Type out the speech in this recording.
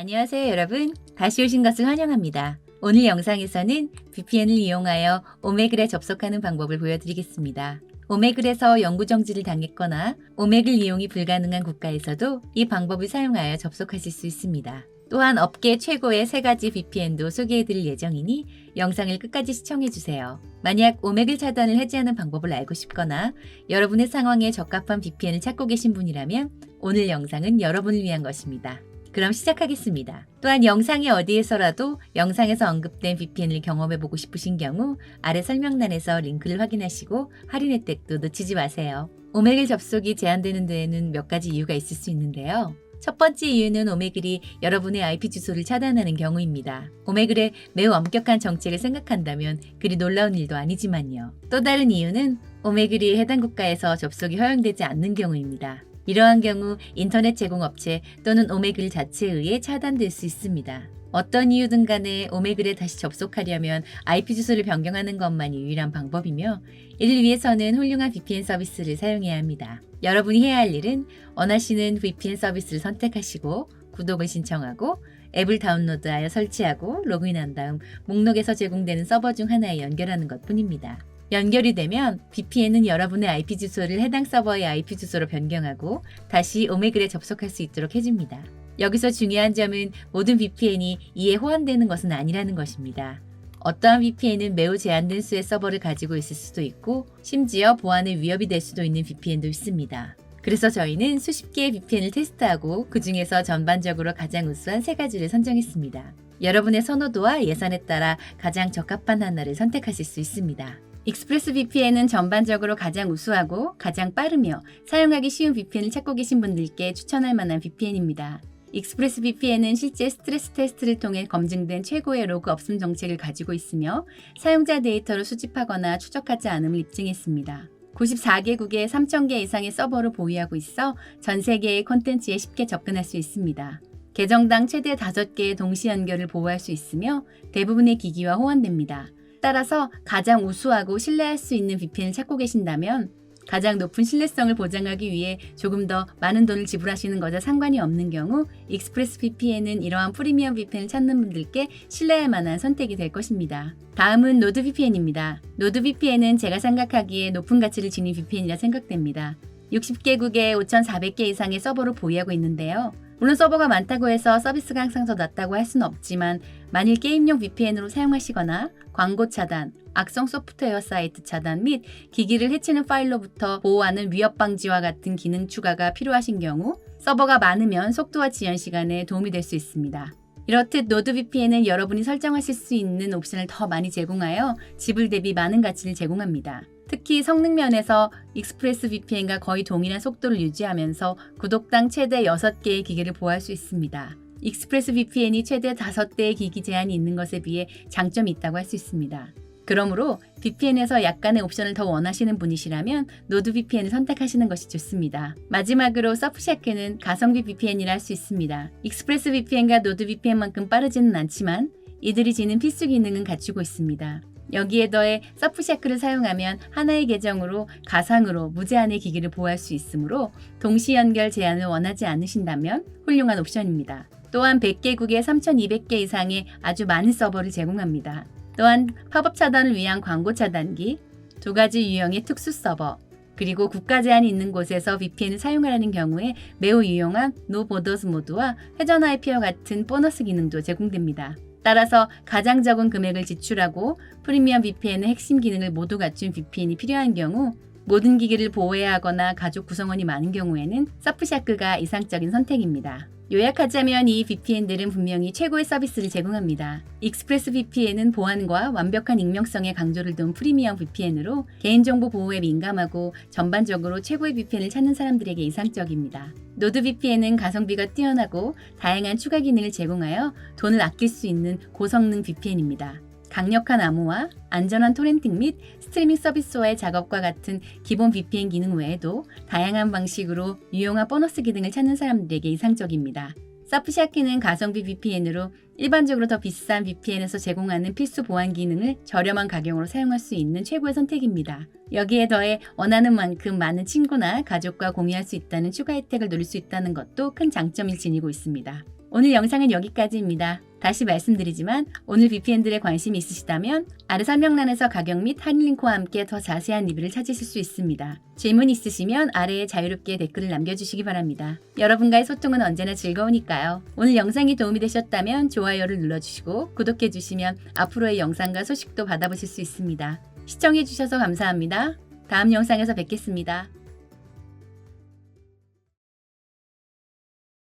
안녕하세요 여러분 다시 오신 것을 환영합니다. 오늘 영상에서는 VPN을 이용하여 오메글에 접속하는 방법을 보여드리겠습니다. 오메글에서 영구 정지를 당했거나 오메글 이용이 불가능한 국가에서도 이 방법을 사용하여 접속하실 수 있습니다. 또한 업계 최고의 세 가지 VPN도 소개해드릴 예정이니 영상을 끝까지 시청해주세요. 만약 오메글 차단을 해제하는 방법을 알고 싶거나 여러분의 상황에 적합한 VPN을 찾고 계신 분이라면 오늘 영상은 여러분을 위한 것입니다. 그럼 시작하겠습니다. 또한 영상의 어디에서라도 영상에서 언급된 VPN을 경험해보고 싶으신 경우 아래 설명란에서 링크를 확인하시고 할인 혜택도 놓치지 마세요. 오메글 접속이 제한되는 데에는 몇 가지 이유가 있을 수 있는데요. 첫 번째 이유는 오메글이 여러분의 IP 주소를 차단하는 경우입니다. 오메글의 매우 엄격한 정책을 생각한다면 그리 놀라운 일도 아니지만요. 또 다른 이유는 오메글이 해당 국가에서 접속이 허용되지 않는 경우입니다. 이러한 경우 인터넷 제공업체 또는 오메글 자체에 의해 차단될 수 있습니다. 어떤 이유든 간에 오메글에 다시 접속하려면 IP 주소를 변경하는 것만이 유일한 방법이며 이를 위해서는 훌륭한 VPN 서비스를 사용해야 합니다. 여러분이 해야 할 일은 원하시는 VPN 서비스를 선택하시고 구독을 신청하고 앱을 다운로드하여 설치하고 로그인한 다음 목록에서 제공되는 서버 중 하나에 연결하는 것 뿐입니다. 연결이 되면 VPN은 여러분의 IP 주소를 해당 서버의 IP 주소로 변경하고 다시 오메글에 접속할 수 있도록 해줍니다. 여기서 중요한 점은 모든 VPN이 이에 호환되는 것은 아니라는 것입니다. 어떠한 VPN은 매우 제한된 수의 서버를 가지고 있을 수도 있고 심지어 보안에 위협이 될 수도 있는 VPN도 있습니다. 그래서 저희는 수십 개의 VPN을 테스트하고 그 중에서 전반적으로 가장 우수한 세 가지를 선정했습니다. 여러분의 선호도와 예산에 따라 가장 적합한 하나를 선택하실 수 있습니다. 익스프레스 VPN은 전반적으로 가장 우수하고 가장 빠르며 사용하기 쉬운 VPN을 찾고 계신 분들께 추천할 만한 VPN입니다. 익스프레스 VPN은 실제 스트레스 테스트를 통해 검증된 최고의 로그 없음 정책을 가지고 있으며 사용자 데이터를 수집하거나 추적하지 않음을 입증했습니다. 94개국에 3,000개 이상의 서버를 보유하고 있어 전 세계의 콘텐츠에 쉽게 접근할 수 있습니다. 계정당 최대 5개의 동시 연결을 보호할 수 있으며 대부분의 기기와 호환됩니다. 따라서 가장 우수하고 신뢰할 수 있는 VPN을 찾고 계신다면 가장 높은 신뢰성을 보장하기 위해 조금 더 많은 돈을 지불하시는 것에 상관이 없는 경우 익스프레스 VPN은 이러한 프리미엄 VPN을 찾는 분들께 신뢰할 만한 선택이 될 것입니다. 다음은 노드 VPN입니다. 노드 VPN은 제가 생각하기에 높은 가치를 지닌 VPN이라 생각됩니다. 60개국에 5,400개 이상의 서버를 보유하고 있는데요. 물론 서버가 많다고 해서 서비스가 항상 더 낫다고 할 수는 없지만 만일 게임용 VPN으로 사용하시거나 광고 차단, 악성 소프트웨어 사이트 차단 및 기기를 해치는 파일로부터 보호하는 위협 방지와 같은 기능 추가가 필요하신 경우 서버가 많으면 속도와 지연 시간에 도움이 될 수 있습니다. 이렇듯 노드VPN은 여러분이 설정하실 수 있는 옵션을 더 많이 제공하여 지불 대비 많은 가치를 제공합니다. 특히 성능 면에서 익스프레스 VPN과 거의 동일한 속도를 유지하면서 구독당 최대 6개의 기기를 보호할 수 있습니다. 익스프레스 VPN이 최대 5대의 기기 제한이 있는 것에 비해 장점이 있다고 할 수 있습니다. 그러므로 VPN에서 약간의 옵션을 더 원하시는 분이시라면 노드 VPN을 선택하시는 것이 좋습니다. 마지막으로 서프샤크는 가성비 VPN이라 할 수 있습니다. 익스프레스 VPN과 노드 VPN만큼 빠르지는 않지만 이들이 지닌 필수 기능은 갖추고 있습니다. 여기에 더해 서프샤크를 사용하면 하나의 계정으로 가상으로 무제한의 기기를 보호할 수 있으므로 동시 연결 제한을 원하지 않으신다면 훌륭한 옵션입니다. 또한 100개국에 3,200개 이상의 아주 많은 서버를 제공합니다. 또한 팝업 차단을 위한 광고 차단기, 두 가지 유형의 특수 서버, 그리고 국가 제한이 있는 곳에서 VPN을 사용하라는 경우에 매우 유용한 Borders 모드와 회전 IP와 같은 보너스 기능도 제공됩니다. 따라서 가장 적은 금액을 지출하고 프리미엄 VPN의 핵심 기능을 모두 갖춘 VPN이 필요한 경우 모든 기기를 보호해야 하거나 가족 구성원이 많은 경우에는 서프샤크가 이상적인 선택입니다. 요약하자면 이 VPN들은 분명히 최고의 서비스를 제공합니다. 익스프레스 VPN은 보안과 완벽한 익명성의 강조를 둔 프리미엄 VPN으로 개인정보 보호에 민감하고 전반적으로 최고의 VPN을 찾는 사람들에게 이상적입니다. 노드 VPN은 가성비가 뛰어나고 다양한 추가 기능을 제공하여 돈을 아낄 수 있는 고성능 VPN입니다. 강력한 암호화, 안전한 토렌팅 및 스트리밍 서비스와의 작업과 같은 기본 VPN 기능 외에도 다양한 방식으로 유용한 보너스 기능을 찾는 사람들에게 이상적입니다. 사프샤키는 가성비 VPN으로 일반적으로 더 비싼 VPN에서 제공하는 필수 보안 기능을 저렴한 가격으로 사용할 수 있는 최고의 선택입니다. 여기에 더해 원하는 만큼 많은 친구나 가족과 공유할 수 있다는 추가 혜택을 누릴 수 있다는 것도 큰 장점을 지니고 있습니다. 오늘 영상은 여기까지입니다. 다시 말씀드리지만 오늘 VPN들에 관심이 있으시다면 아래 설명란에서 가격 및 할인 링크와 함께 더 자세한 리뷰를 찾으실 수 있습니다. 질문 있으시면 아래에 자유롭게 댓글을 남겨주시기 바랍니다. 여러분과의 소통은 언제나 즐거우니까요. 오늘 영상이 도움이 되셨다면 좋아요를 눌러주시고 구독해주시면 앞으로의 영상과 소식도 받아보실 수 있습니다. 시청해주셔서 감사합니다. 다음 영상에서 뵙겠습니다.